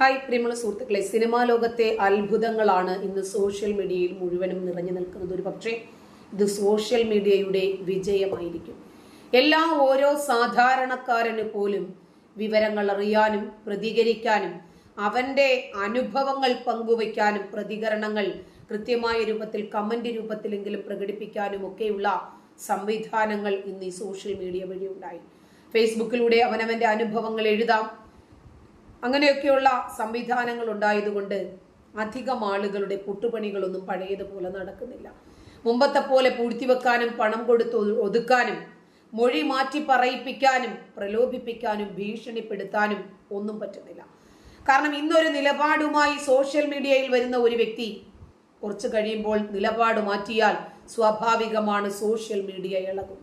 Hi പ്രിയമുള്ള സുഹൃത്തുക്കളെ cinema ലോകത്തെ അത്ഭുതങ്ങളാണ് ഇന്ന് സോഷ്യൽ മീഡിയയിൽ മുഴുവനും നിറഞ്ഞു നിൽക്കുന്നത് ഒരു പക്ഷേ ഇത് സോഷ്യൽ മീഡിയയുടെ വിജയമായിരിക്കും. എല്ലാ ഓരോ സാധാരണക്കാരന് പോലും വിവരങ്ങൾ അറിയാനും പ്രതികരിക്കാനും അവന്റെ അനുഭവങ്ങൾ പങ്കുവയ്ക്കാനും പ്രതികരണങ്ങൾ കൃത്യമായ രൂപത്തിൽ കമന്റ് രൂപത്തിലെങ്കിലും പ്രകടിപ്പിക്കാനും ഒക്കെയുള്ള സംവിധാനങ്ങൾ ഇന്ന് ഈ സോഷ്യൽ മീഡിയ വഴി ഉണ്ടായി. ഫേസ്ബുക്കിലൂടെ അവനവന്റെ അനുഭവങ്ങൾ എഴുതാം. അങ്ങനെയൊക്കെയുള്ള സംവിധാനങ്ങൾ ഉണ്ടായതുകൊണ്ട് അധികം ആളുകളുടെ പുട്ടുപണികളൊന്നും പഴയതുപോലെ നടക്കുന്നില്ല. മുമ്പത്തെ പോലെ പൂഴ്ത്തിവെക്കാനും പണം കൊടുത്ത് ഒതുക്കാനും മൊഴി മാറ്റി പറയിപ്പിക്കാനും പ്രലോഭിപ്പിക്കാനും ഭീഷണിപ്പെടുത്താനും ഒന്നും പറ്റുന്നില്ല. കാരണം ഇന്നൊരു നിലപാടുമായി സോഷ്യൽ മീഡിയയിൽ വരുന്ന ഒരു വ്യക്തി കുറച്ച് കഴിയുമ്പോൾ നിലപാട് മാറ്റിയാൽ സ്വാഭാവികമാണ് സോഷ്യൽ മീഡിയ ഇളകും.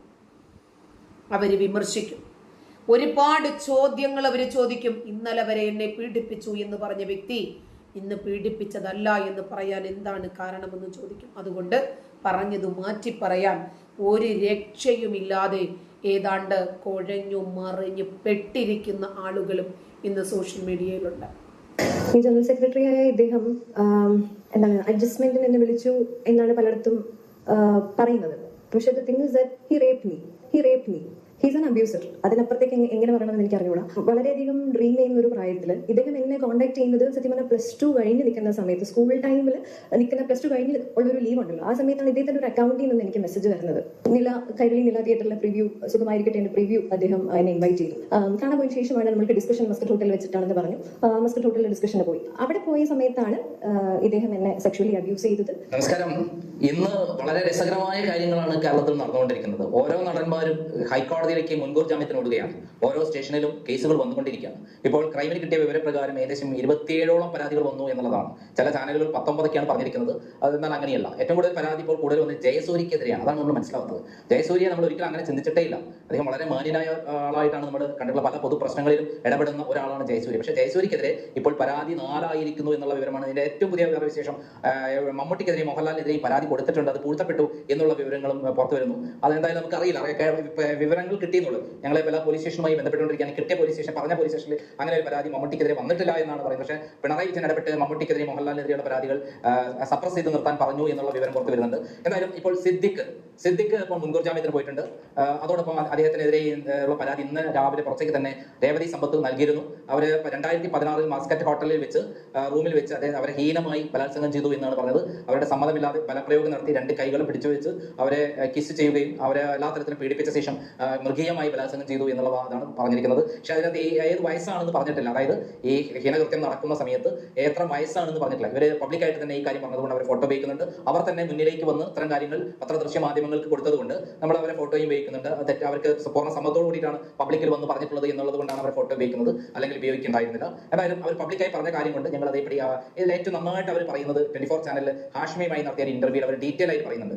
അവർ വിമർശിക്കും. ഒരുപാട് ചോദ്യങ്ങൾ അവർ ചോദിക്കും. ഇന്നലെ വരെ എന്നെ പീഡിപ്പിച്ചു എന്ന് പറഞ്ഞ വ്യക്തി ഇന്ന് പീഡിപ്പിച്ചതല്ല എന്ന് പറയാൻ എന്താണ് കാരണമെന്ന് ചോദിക്കും. അതുകൊണ്ട് പറഞ്ഞത് മാറ്റി പറയാൻ ഒരു രക്ഷയുമില്ലാതെ ഏതാണ്ട് കുഴഞ്ഞു മറിഞ്ഞു പെട്ടിരിക്കുന്ന ആളുകളും ഇന്ന് സോഷ്യൽ മീഡിയയിലുണ്ട്. ജനറൽ സെക്രട്ടറിയായ ഇദ്ദേഹം ആം, എന്താണ് അഡ്ജസ്റ്റ്മെന്റിന് എന്നെ വിളിച്ചു എന്നാണ് പലയിടത്തും പറയുന്നത്. പക്ഷേ the thing is that he rape me he rape me. He's an abuser അതിനപ്പുറത്തേക്ക് എങ്ങനെ പറയണമെന്ന് എനിക്ക് അറിഞ്ഞൂടാ വളരെയധികം ഡ്രീം ചെയ്യുന്ന ഒരു പ്രായത്തിൽ ഇദ്ദേഹം എന്നെ കോൺടാക്ട് ചെയ്യുന്നത് സത്യം പറഞ്ഞാൽ പ്ലസ് ടു കഴിഞ്ഞ് നിൽക്കുന്ന സമയത്ത് സ്കൂൾ ടൈമിൽ നിൽക്കുന്ന പ്ലസ് ടു കഴിഞ്ഞ് ഉള്ളൊരു ലീവ് ഉണ്ടല്ലോ. ആ സമയത്താണ് ഇദ്ദേഹത്തിന്റെ ഒരു അക്കൗണ്ടിൽ നിന്ന് എനിക്ക് മെസ്സേജ് വരുന്നത്. നില കൈരളി നില തിയേറ്ററിലെ പ്രിവ്യൂ സുഖമായിരിക്കട്ടെ എന്റെ പ്രിവ്യൂ അദ്ദേഹം എന്നെ ഇൻവൈറ്റ് ചെയ്തു. കാണാൻ പോയ ശേഷമാണ് നമ്മൾക്ക് ഡിസ്കഷൻ മസ്കറ്റ് ഹോട്ടലിൽ വെച്ചിട്ടാണെന്ന് പറഞ്ഞു. മസ്കറ്റ് ഹോട്ടലിൽ ഡിസ്കഷന് പോയി. അവിടെ പോയ സമയത്താണ് ഇദ്ദേഹം എന്നെ സെക്ഷലി അബ്യൂസ് ചെയ്തത്. നമസ്കാരം. ഇന്ന് വളരെ രസകരമായ കാര്യങ്ങളാണ് കേരളത്തിൽ നടന്നുകൊണ്ടിരിക്കുന്നത്. ഓരോ നടന്മാരും ഹൈക്കോടതിയിലേക്ക് മുൻകൂർ ജാമ്യത്തിന് ഓടുകയാണ്. ഓരോ സ്റ്റേഷനിലും കേസുകൾ വന്നുകൊണ്ടിരിക്കുകയാണ്. ഇപ്പോൾ ക്രൈമിന് കിട്ടിയ വിവരപ്രകാരം ഏകദേശം ഇരുപത്തിയേഴോളം പരാതികൾ വന്നു എന്നുള്ളതാണ്. ചില ചാനലുകൾ പത്തൊമ്പതൊക്കെയാണ് പറഞ്ഞിരിക്കുന്നത്. അതെന്നാൽ അങ്ങനെയല്ല. ഏറ്റവും കൂടുതൽ പരാതി ഇപ്പോൾ കൂടുതൽ വന്നത് ജയസൂര്യക്കെതിരെയാണ്. അതാണ് നമ്മൾ മനസ്സിലാവുന്നത് ജയസൂര്യ നമ്മൾ ഒരിക്കലും അങ്ങനെ ചിന്തിച്ചിട്ടേ ഇല്ല. അദ്ദേഹം വളരെ മാന്യനായ ആളായിട്ടാണ് നമ്മൾ കണ്ടിട്ടുള്ള പല പൊതു പ്രശ്നങ്ങളിലും ഇടപെടുന്ന ഒരാളാണ് ജയസൂര്യ. പക്ഷേ ജയസൂര്യക്കെതിരെ ഇപ്പോൾ പരാതി നാലായിരിക്കുന്നു എന്നുള്ള വിവരമാണ് ഇതിന്റെ ഏറ്റവും പുതിയ വിവരവിശേഷം മമ്മൂട്ടിക്കെതിരെ മോഹൻലാലിനെതിരെയും പരാതി കൊടുത്തിട്ടുണ്ട്. അത് പൂഴ്ത്തപ്പെട്ടു എന്നുള്ള വിവരങ്ങളും പുറത്തു വരുന്നു. അതെന്തായാലും നമുക്കറിയില്ല. അറിയാം. കേ- കിട്ടിയെന്നുള്ളൂ. ഞങ്ങളെ പല പോലീസ് സ്റ്റേഷനുമായി ബന്ധപ്പെട്ടുകൊണ്ടിരിക്കുകയാണ്. കിട്ടിയ പോലീസ് സ്റ്റേഷൻ പറഞ്ഞ പോലീസ് സ്റ്റേഷനിൽ അങ്ങനെ ഒരു പരാതി മമ്മൂട്ടിക്കെതിരെ വന്നിട്ടില്ല എന്നാണ് പറയുന്നത്. പക്ഷേ പിണറായി വിജയൻ ഇടപെട്ട് മമ്മൂട്ടിക്കെതിരെ മോഹൻലാലിനെതിരെയുള്ള പരാതികൾ സപ്രസ് ചെയ്ത് നിർത്താൻ പറഞ്ഞു എന്നുള്ള വിവരം പുറത്തു വരുന്നുണ്ട്. എന്തായാലും ഇപ്പോൾ സിദ്ദിഖ് സിദ്ദിഖ് ഇപ്പോൾ മുൻകൂർ ജാമ്യത്തിന് പോയിട്ടുണ്ട്. അതോടൊപ്പം അദ്ദേഹത്തിനെതിരെ ഉള്ള പരാതി ഇന്ന് രാവിലെ പുറത്തേക്ക് തന്നെ രേവതി സമ്പത്ത് നൽകിയിരുന്നു. അവർ രണ്ടായിരത്തി പതിനാറിൽ മാസ്കറ്റ് ഹോട്ടലിൽ വെച്ച് റൂമിൽ വെച്ച് അദ്ദേഹം അവരെ ഹീനമായി ബലാത്സംഗം ചെയ്തു എന്നാണ് പറഞ്ഞത്. അവരുടെ സമ്മതമില്ലാതെ ബലപ്രയോഗം നടത്തി രണ്ട് കൈകളും പിടിച്ചു വെച്ച് അവരെ കിസ് ചെയ്യുകയും അവരെ എല്ലാ തരത്തിലും പീഡിപ്പിച്ച ശേഷം മൃഗീയമായി ബലാത്സംഗം ചെയ്തു എന്നുള്ള അതാണ് പറഞ്ഞിരിക്കുന്നത്. പക്ഷെ അതിനകത്ത് ഏത് വയസ്സാണെന്ന് പറഞ്ഞിട്ടില്ല. അതായത് ഈ ഹീനകൃത്യം നടക്കുന്ന സമയത്ത് എത്ര വയസ്സാണെന്ന് പറഞ്ഞിട്ടില്ല. ഇവർ പബ്ലിക്കായിട്ട് തന്നെ ഈ കാര്യം പറഞ്ഞതുകൊണ്ട് അവർ ഫോട്ടോ ഉപയോഗിക്കുന്നുണ്ട്. അവർ തന്നെ മുന്നിലേക്ക് വന്ന് ഇത്തരം കാര്യങ്ങൾ പത്രദൃശ്യ മാധ്യമങ്ങൾക്ക് കൊടുത്തതുകൊണ്ട് നമ്മൾ അവരെ ഫോട്ടോയും ഉപയോഗിക്കുന്നുണ്ട്. തെറ്റ് അവർക്ക് പൂർണ സമ്മതത്തോടു കൂടിയിട്ടാണ് പബ്ലിക്കിൽ വന്ന് പറഞ്ഞിട്ടുള്ളത് എന്നുള്ളത് കൊണ്ടാണ് അവർ ഫോട്ടോ ഉപയോഗിക്കുന്നത്. അല്ലെങ്കിൽ ഉപയോഗിക്കുന്നുണ്ടായിരുന്നില്ല എന്തായാലും അവർ പബ്ലിക്കായി പറഞ്ഞ കാര്യം കൊണ്ട് ഞങ്ങൾ അതേപടി ഇതിൽ ഏറ്റവും നന്നായിട്ട് അവർ പറയുന്നത് ട്വന്റി ഫോർ ചാനലിൽ ഹാഷ്മിയുമായി നടത്തിയ ഇന്റർവ്യൂവിൽ അവർ ഡീറ്റെയിൽ ആയി പറയുന്നുണ്ട്.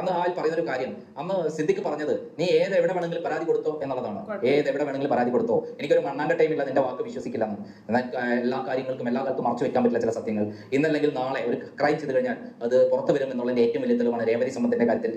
അന്ന് ആ പറയുന്ന ഒരു കാര്യം അന്ന് സിദ്ദിഖ് പറഞ്ഞത് നീ ഏത് എവിടെ വേണമെങ്കിലും പരാതി കൊടുത്തോ എന്നുള്ളതാണ്. ഏത് എവിടെ വേണമെങ്കിലും പരാതി കൊടുത്തോ. എനിക്കൊരു മണ്ണാന്റെ ടൈമില്ല നിന്റെ വാക്ക് വിശ്വസിക്കില്ല എന്ന്. എന്നാൽ എല്ലാ കാര്യങ്ങൾക്കും എല്ലാ കാലത്തും മറച്ചു വെക്കാൻ പറ്റില്ല ചില സത്യങ്ങൾ. ഇന്നല്ലെങ്കിൽ നാളെ ഒരു ക്രൈം ചെയ്ത് കഴിഞ്ഞാൽ അത് പുറത്തു വരും എന്നുള്ളതിന്റെ ഏറ്റവും വലിയ തെളിവാണ് രേവതി സംബന്ധത്തിന്റെ കാര്യത്തിൽ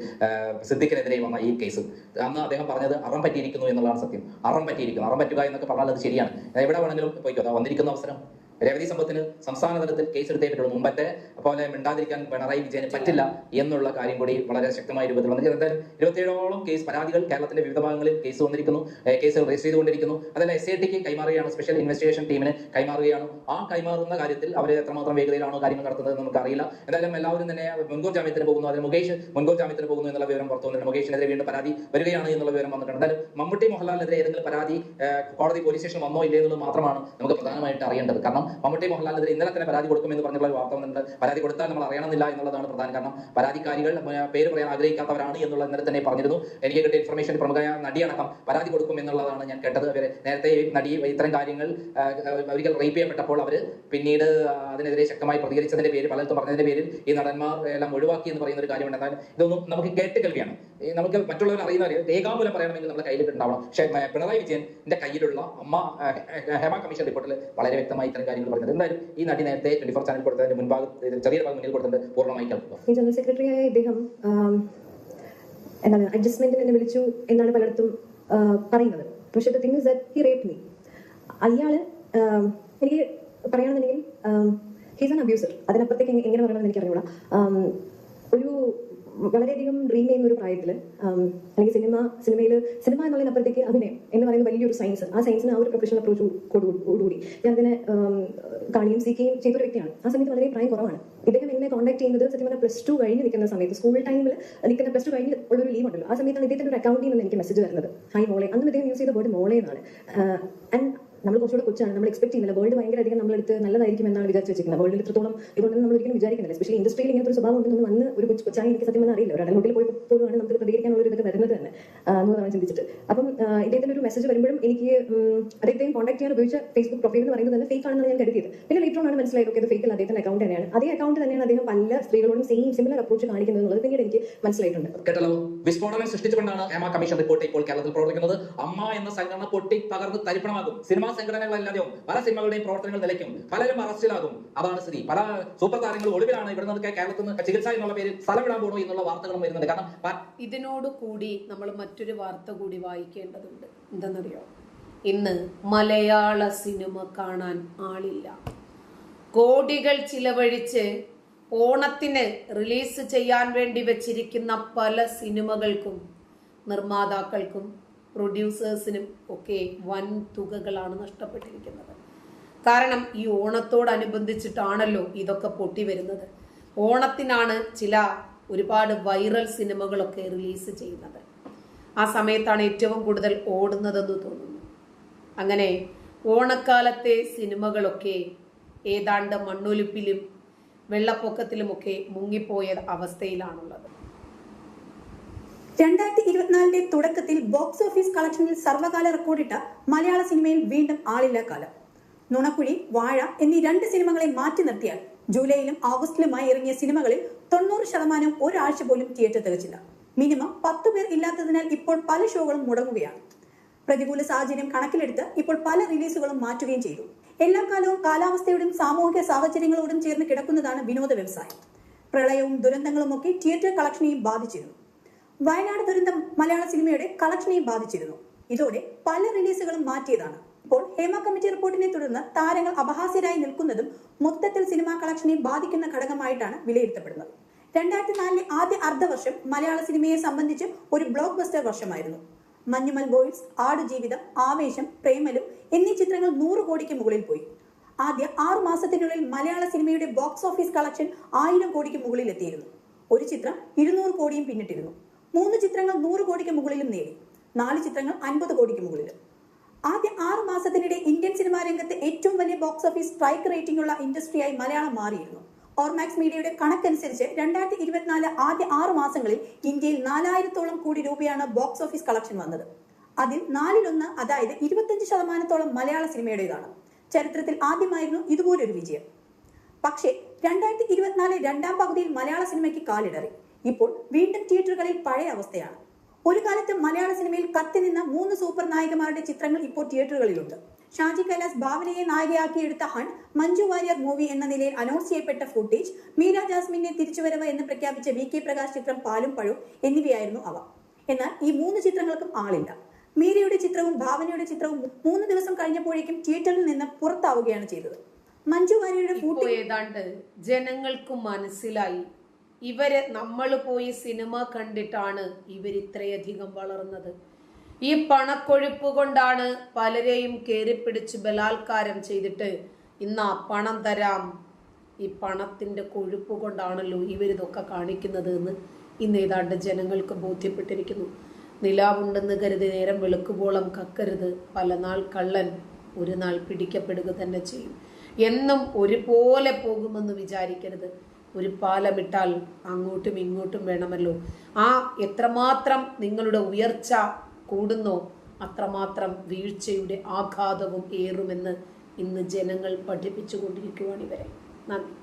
സിദ്ധിക്കിനെതിരെ സിദ്ദിഖിനെതിരെ വന്ന ഈ കേസ്. അന്ന് അദ്ദേഹം പറഞ്ഞത് അറം പറ്റിയിരിക്കുന്നു എന്നുള്ളതാണ് സത്യം. അറം പറ്റിയിരിക്കുന്നു. അറം പറ്റുക എന്നൊക്കെ പറഞ്ഞാൽ അത് ശരിയാണ്. എവിടെ വേണമെങ്കിലും പോയിക്കോ. അതാ വന്നിരിക്കുന്ന അവസരം. രവതി സംഭവത്തിന് സംസ്ഥാന തലത്തിൽ കേസ് പറ്റുള്ളൂ മുമ്പത്തെ പോലെ മിണ്ടാതിരിക്കാൻ പിണറായി വിജയന് പറ്റില്ല എന്നുള്ള കാര്യം കൂടി വളരെ ശക്തമായ രൂപത്തിൽ വന്നിരിക്കുന്നത് എന്തായാലും ഇരുപത്തിയേഴോളം കേസ് പരാതികൾ കേരളത്തിന്റെ വിവിധ ഭാഗങ്ങളിൽ കേസ് വന്നിരിക്കുന്നു. കേസുകൾ രജിസ്റ്റർ ചെയ്തുകൊണ്ടിരിക്കുന്നു. അതല്ല എസ് ഐ ടിക്ക് കൈമാറുകയാണ്. സ്പെഷ്യൽ ഇൻവെസ്റ്റിഗേഷൻ ടീമിന് കൈമാറുകയാണ്. ആ കൈമാറുന്ന കാര്യത്തിൽ അവർ എത്രമാത്രം വേഗതയിലാണോ കാര്യങ്ങൾ നടത്തുന്നത് നമുക്ക് അറിയില്ല എന്തായാലും എല്ലാവരും തന്നെ മുൻകൂർ ജാമ്യത്തിന് പോകുന്നു. അതിന് മുകേഷ് മുൻകൂർ ജാമ്യത്തിന് പോകുന്നു എന്നുള്ള വിവരം പുറത്തു വന്നിട്ടുണ്ട്. മുകേഷിനെതിരെ വീണ്ടും പരാതി വരികയാണ് എന്നുള്ള വിവരം വന്നിട്ടുണ്ട്. എന്തായാലും മമ്മൂട്ടി മോഹൻലാലിനെതിരെ ഏതെങ്കിലും പരാതി കോടതി പോലീസ് സ്റ്റേഷൻ വന്നോ ഇല്ലേ എന്നുള്ളത് മാത്രമാണ് നമുക്ക് പ്രധാനമായിട്ട് അറിയേണ്ടത്. കാരണം മമ്മൂട്ടി മോഹൻലാലിനെതിരെ ഇന്നലെ തന്നെ പരാതി കൊടുക്കുമെന്ന് പറഞ്ഞുള്ള ഒരു വാർത്ത വന്നിട്ടുണ്ട്. പരാതി കൊടുത്താൽ നമ്മൾ അറിയണമെന്നില്ല എന്നുള്ളതാണ് പ്രധാന കാരണം. പരാതിക്കാരികൾ പേര് പറയാൻ ആഗ്രഹിക്കാത്തവരാണ് എന്നുള്ള ഇന്നലെ തന്നെ പറഞ്ഞിരുന്നു. എനിക്ക് കിട്ടിയ ഇൻഫർമേഷൻ പ്രമുഖ നടിയടക്കം പരാതി കൊടുക്കും എന്നുള്ളതാണ് ഞാൻ കേട്ടത്. അവരെ നേരത്തെ നടി ഇത്തരം കാര്യങ്ങൾ ഒരിക്കൽ റേപ്പ് ചെയ്യപ്പെട്ടപ്പോൾ അവർ പിന്നീട് അതിനെതിരെ ശക്തമായി പ്രതികരിച്ചതിന്റെ പേര് പലർത്തും പറഞ്ഞതിന്റെ പേരിൽ ഈ നടന്മാർ എല്ലാം ഒഴിവാക്കി എന്ന് പറയുന്ന ഒരു കാര്യമുണ്ട്. ഇതൊന്നും നമുക്ക് കേട്ട് കേൾവിയാണ്. നമുക്ക് മറ്റുള്ളവർ അറിയുന്ന കാര്യം രേഖാമൂലം പറയണമെങ്കിൽ നമ്മുടെ കയ്യിൽ ഉണ്ടാവണം പക്ഷേ പിണറായി വിജയന്റെ കയ്യിലുള്ള അമ്മ ഹേമ കമ്മീഷൻ റിപ്പോർട്ടിൽ വളരെ വ്യക്തമായി ഇത്തരം കാര്യങ്ങൾ പറഞ്ഞത്. എന്തായാലും ഈ നടി നേരത്തെ ട്വന്റി ഫോർ ചാനൽ കൊടുത്തതിന്റെ മുൻഭാഗം ചെറിയ ഭാഗം മുന്നിൽ കൊടുത്തത് പൂർണമായി കേൾക്കുക ജനറൽ സെക്രട്ടറിയായ ഇദ്ദേഹം എന്താണ് അഡ്ജസ്റ്റ്മെന്റിന് എന്നെ വിളിച്ചു എന്നാണ് പലയിടത്തും പറയുന്നത്. പക്ഷേ the thing is that he rape me അയാൾ എനിക്ക് പറയുകയാണെന്നുണ്ടെങ്കിൽ ഹീസ് ആൻ അബ്യൂസർ അതിനപ്പുറത്തേക്ക് എങ്ങ- എങ്ങനെ പറയണമെന്ന് എനിക്ക് അറിഞ്ഞൂടാ ഒരു വളരെയധികം ഡ്രീം ചെയ്യുന്ന ഒരു പ്രായത്തിൽ അല്ലെങ്കിൽ സിനിമ സിനിമയിൽ സിനിമ എന്നുള്ളതിനപ്പുറത്തേക്ക് അഭിനയം എന്ന് പറയുന്ന വലിയൊരു സയൻസ് ആ സയൻസിന് ആ ഒരു പ്രൊഫഷണൽ അപ്രോച്ച് കൂടി ഞാൻ അതിനെ കാണുകയും സീക്കുകയും ചെയ്തൊരു വ്യക്തിയാണ്. ആ സമയത്ത് വളരെ പ്രായം കുറവാണ് ഇദ്ദേഹം എന്നെ കോൺടാക്ട് ചെയ്യുന്നത് സത്യം പറഞ്ഞാൽ പ്ലസ് ടു കഴിഞ്ഞ് നിൽക്കുന്ന സമയത്ത് സ്കൂൾ ടൈമിൽ നിൽക്കുന്ന പ്ലസ് ടു കഴിഞ്ഞ് ഉള്ളൊരു ലീവ് ഉണ്ടല്ലോ. ആ സമയത്താണ് ഇദ്ദേഹത്തിന്റെ ഒരു അക്കൗണ്ടിൽ നിന്ന് എനിക്ക് മെസ്സേജ് വരുന്നത്. ഹൈ മോളെ അന്ന് ഇദ്ദേഹം യൂസ് ചെയ്ത വേർഡ് മോളെ എന്നാണ് ആൻഡ് നമ്മൾ കുറച്ചുകൂടെ കൊച്ചാണ്. നമ്മൾ എക്സ്പെക്ട് ചെയ്യുന്നില്ല. വേൾഡ് ഭയങ്കര അധികം നമ്മളെടുത്ത് നല്ലതായിരിക്കും എന്നാണ് വിചാരിച്ചു വെച്ചിരിക്കുന്നത്. വേൾഡിൽ ഇത്രത്തോളം ഇതുകൊണ്ടെന്ന് നമ്മൾ ഒരിക്കലും വിചാരിക്കുന്നില്ല. സ്പെഷ്യലി ഇൻഡസ്ട്രിയിൽ ഇങ്ങനത്തെ ഒരു സ്വഭാവം ഉണ്ടെന്ന് വന്ന് ഒരു കൊച്ചു കൊച്ചായി എനിക്ക് സത്യം അറിയില്ല. ഒരു അടലോട്ടിൽ പോയി പോലുമാണ് നമുക്ക് പ്രതികരിക്കാനുള്ള ഒരു ഇതൊക്കെ വരുന്നത് തന്നെ എന്നുള്ളതാണ് ചിന്തിച്ചിട്ട്. അപ്പം ആ, ഇദ്ദേഹത്തിന്റെ ഒരു മെസ്സേജ് വരുമ്പോഴും എനിക്ക് അദ്ദേഹത്തെയും അദ്ദേഹത്തെ കോൺടാക്ട് ചെയ്യാൻ ഉപയോഗിച്ച ഫേസ്ബുക്ക് പ്രൊഫൈൽ എന്ന് പറയുന്നത് തന്നെ ഫേക്ക് ആണെന്ന് ഞാൻ കരുതിയത്. പിന്നെ ലേറ്റർ ആണ് മനസ്സിലായത് ഓക്കെ അത് ഫേക്ക് അല്ല അദ്ദേഹത്തിന്റെ അക്കൗണ്ട് തന്നെയാണ്. അതേ അക്കൗണ്ട് തന്നെയാണ് അദ്ദേഹം പല സ്ത്രീകളോടും സെയിം സിമിലർ അപ്രോച്ച് കാണിക്കുന്നത് എന്നുള്ളത് പിന്നീട് എനിക്ക് മനസ്സിലായിട്ടുണ്ട്. വിസ്ഫോടനം സൃഷ്ടിച്ചുകൊണ്ടാണ് കമ്മീഷൻ റിപ്പോർട്ട് ഇപ്പോൾ കേരളത്തിൽ പ്രവർത്തിക്കുന്നത്. അമ്മ എന്ന സംഘടന പൊട്ടി പകർന്ന് തരിപ്പണമാകും. സിനിമാ സംഘടനകളല്ലാതെയും പല സിനിമകളുടെയും പ്രവർത്തനങ്ങൾ നിലയ്ക്കും. പലരും അറസ്റ്റിലാകും. അതാണ് സ്ഥിതി. പല സൂപ്പർ താരങ്ങൾ ഒളിവിലാണ് ഇവിടെ നിന്നൊക്കെ കേരളത്തിൽ നിന്ന് ചികിത്സ എന്നുള്ള പേരിൽ സ്ഥലം വിടാൻ പോകണോ എന്നുള്ള വാർത്തകളും വരുന്നുണ്ട്. കാരണം ഇതിനോട് കൂടി നമ്മൾ മറ്റൊരു വാർത്ത കൂടി വായിക്കേണ്ടതുണ്ട്. എന്തെന്നറിയോ? ഇന്ന് മലയാള സിനിമ കാണാൻ ആളില്ല. കോടികൾ ചിലവഴിച്ച് ഓണത്തിന് റിലീസ് ചെയ്യാൻ വേണ്ടി വെച്ചിരിക്കുന്ന പല സിനിമകൾക്കും നിർമ്മാതാക്കൾക്കും പ്രൊഡ്യൂസേഴ്സിനും ഒക്കെ വൻ തുകകളാണ് നഷ്ടപ്പെട്ടിരിക്കുന്നത്. കാരണം ഈ ഓണത്തോടനുബന്ധിച്ചിട്ടാണല്ലോ ഇതൊക്കെ പൊട്ടി വരുന്നത്. ഓണത്തിനാണ് ചില ഒരുപാട് വൈറൽ സിനിമകളൊക്കെ റിലീസ് ചെയ്യുന്നത്. ആ സമയത്താണ് ഏറ്റവും കൂടുതൽ ഓടുന്നതെന്ന് തോന്നുന്നു. അങ്ങനെ ഓണക്കാലത്തെ സിനിമകളൊക്കെ ഏതാണ്ട് മണ്ണൊലിപ്പിലും വെള്ളപ്പൊക്കത്തിലുമൊക്കെ മുങ്ങിപ്പോയ അവസ്ഥയിലാണുള്ളത്. രണ്ടായിരത്തി ഇരുപത്തിനാലിന്റെ തുടക്കത്തിൽ ബോക്സ് ഓഫീസ് കളക്ഷനിൽ സർവകാല റെക്കോർഡിട്ട മലയാള സിനിമയിൽ വീണ്ടും ആളില്ല കാലം. നുണക്കുഴി വാഴ എന്നീ രണ്ട് സിനിമകളെ മാറ്റി നിർത്തിയാൽ ജൂലൈയിലും ഓഗസ്റ്റിലുമായി ഇറങ്ങിയ സിനിമകളിൽ തൊണ്ണൂറ് ശതമാനം ഒരാഴ്ച പോലും തിയേറ്റർ തികച്ചില്ല. മിനിമം പത്തു പേർ ഇല്ലാത്തതിനാൽ ഇപ്പോൾ പല ഷോകളും മുടങ്ങുകയാണ്. പ്രതികൂല സാഹചര്യം കണക്കിലെടുത്ത് ഇപ്പോൾ പല റിലീസുകളും മാറ്റുകയും ചെയ്തു. എല്ലാ കാലവും കാലാവസ്ഥയോടും സാമൂഹിക സാഹചര്യങ്ങളോടും ചേർന്ന് കിടക്കുന്നതാണ് വിനോദ വ്യവസായം. പ്രളയവും ദുരന്തങ്ങളും ഒക്കെ തിയേറ്റർ കളക്ഷനെയും ബാധിച്ചിരുന്നു. വയനാട് ദുരന്തം മലയാള സിനിമയുടെ കളക്ഷനെയും ബാധിച്ചിരുന്നു. ഇതോടെ പല റിലീസുകളും മാറ്റിയതാണ്. ഇപ്പോൾ ഹേമ കമ്മിറ്റി റിപ്പോർട്ടിനെ തുടർന്ന് താരങ്ങൾ അപഹാസ്യരായി നിൽക്കുന്നതും മൊത്തത്തിൽ സിനിമാ കളക്ഷനെ ബാധിക്കുന്ന ഘടകമായിട്ടാണ് വിലയിരുത്തപ്പെടുന്നത്. രണ്ടായിരത്തി നാലിലെ ആദ്യ അർദ്ധവർഷം മലയാള സിനിമയെ സംബന്ധിച്ച് ഒരു ബ്ലോക്ക് ബസ്റ്റർ വർഷമായിരുന്നു. മഞ്ഞുമൽ ബോയ്സ് ആടുജീവിതം ആവേശം പ്രേമലും എന്നീ ചിത്രങ്ങൾ നൂറ് കോടിക്ക് മുകളിൽ പോയി. ആദ്യ ആറു മാസത്തിനുള്ളിൽ മലയാള സിനിമയുടെ ബോക്സ് ഓഫീസ് കളക്ഷൻ ആയിരം കോടിക്ക് മുകളിൽ എത്തിയിരുന്നു ഒരു ചിത്രം ഇരുന്നൂറ് കോടിയും പിന്നിട്ടിരുന്നു. മൂന്ന് ചിത്രങ്ങൾ നൂറ് കോടിക്ക് മുകളിലും നേടി. നാല് ചിത്രങ്ങൾ അൻപത് കോടിക്ക് മുകളിലും. ആദ്യ ആറ് മാസത്തിനിടെ ഇന്ത്യൻ സിനിമാ രംഗത്ത് ഏറ്റവും വലിയ ബോക്സ് ഓഫീസ് സ്ട്രൈക്ക് റേറ്റിംഗ് ഉള്ള ഇൻഡസ്ട്രിയായി മലയാളം മാറിയിരുന്നു. ഓർമാക്സ് മീഡിയയുടെ കണക്കനുസരിച്ച് രണ്ടായിരത്തി ഇരുപത്തിനാല് ആദ്യ ആറ് മാസങ്ങളിൽ ഇന്ത്യയിൽ നാലായിരത്തോളം കോടി രൂപയാണ് ബോക്സ് ഓഫീസ് കളക്ഷൻ വന്നത്. അതിൽ നാലിലൊന്ന് അതായത് ഇരുപത്തഞ്ച് ശതമാനത്തോളം മലയാള സിനിമയുടേതാണ്. ചരിത്രത്തിൽ ആദ്യമായിരുന്നു ഇതുപോലൊരു വിജയം. പക്ഷേ രണ്ടായിരത്തി ഇരുപത്തിനാല് രണ്ടാം പകുതിയിൽ മലയാള സിനിമയ്ക്ക് കാലിടറി. ഇപ്പോൾ വീണ്ടും തിയേറ്ററുകളിൽ പഴയ അവസ്ഥയാണ്. ഒരു കാലത്ത് മലയാള സിനിമയിൽ കത്തി നിന്ന മൂന്ന് സൂപ്പർ നായികമാരുടെ ചിത്രങ്ങൾ ഇപ്പോൾ തിയേറ്ററുകളിലുണ്ട്. ഷാജി കൈലാസ് ഭാവനയെ നായികയാക്കി എടുത്ത ഹൺ മഞ്ജു വാര്യർ മൂവി എന്ന നിലയിൽ അനൗൺസ് ചെയ്യപ്പെട്ട ഫുട്ടേജ് മീര ജാസ്മിനെ തിരിച്ചുവരവ് എന്ന് പ്രഖ്യാപിച്ച വി കെ പ്രകാശ് ചിത്രം പാലും പഴവും എന്നിവയായിരുന്നു അവ. എന്നാൽ ഈ മൂന്ന് ചിത്രങ്ങൾക്കും ആളില്ല. മീരയുടെ ചിത്രവും ഭാവനയുടെ ചിത്രവും മൂന്ന് ദിവസം കഴിഞ്ഞപ്പോഴേക്കും തിയേറ്ററിൽ നിന്ന് പുറത്താവുകയാണ് ചെയ്തത്. മഞ്ജു വാര്യരുടെ ഏതാണ്ട് ജനങ്ങൾക്ക് മനസ്സിലായി. ഇവർ നമ്മൾ പോയി സിനിമ കണ്ടിട്ടാണ് ഇവർ ഇത്രയധികം വളർന്നത്. ഈ പണക്കൊഴുപ്പ് കൊണ്ടാണ് പലരെയും കയറിപ്പിടിച്ച് ബലാത്കാരം ചെയ്തിട്ട് ഇന്നാ പണം തരാം. ഈ പണത്തിന്റെ കൊഴുപ്പ് കൊണ്ടാണല്ലോ ഇവരിതൊക്കെ കാണിക്കുന്നത് എന്ന് ഇന്ന് ഏതാണ്ട് ജനങ്ങൾക്ക് ബോധ്യപ്പെട്ടിരിക്കുന്നു. നിലാവുണ്ടെന്ന് കരുതി നേരം വെളുക്കുമ്പോളം കക്കരുത്. പല നാൾ കള്ളൻ ഒരു നാൾ പിടിക്കപ്പെടുക തന്നെ ചെയ്യും. എന്നും ഒരുപോലെ പോകുമെന്ന് വിചാരിക്കരുത്. ഒരു പാലമിട്ടാൽ അങ്ങോട്ടും ഇങ്ങോട്ടും വേണമല്ലോ. ആ എത്രമാത്രം നിങ്ങളുടെ ഉയർച്ച കൂടുന്നോ അത്രമാത്രം വീഴ്ചയുടെ ആഘാതവും ഏറുമെന്ന് ഇന്ന് ജനങ്ങൾ പഠിപ്പിച്ചുകൊണ്ടിരിക്കുവാണ് ഇവരെ. നന്ദി.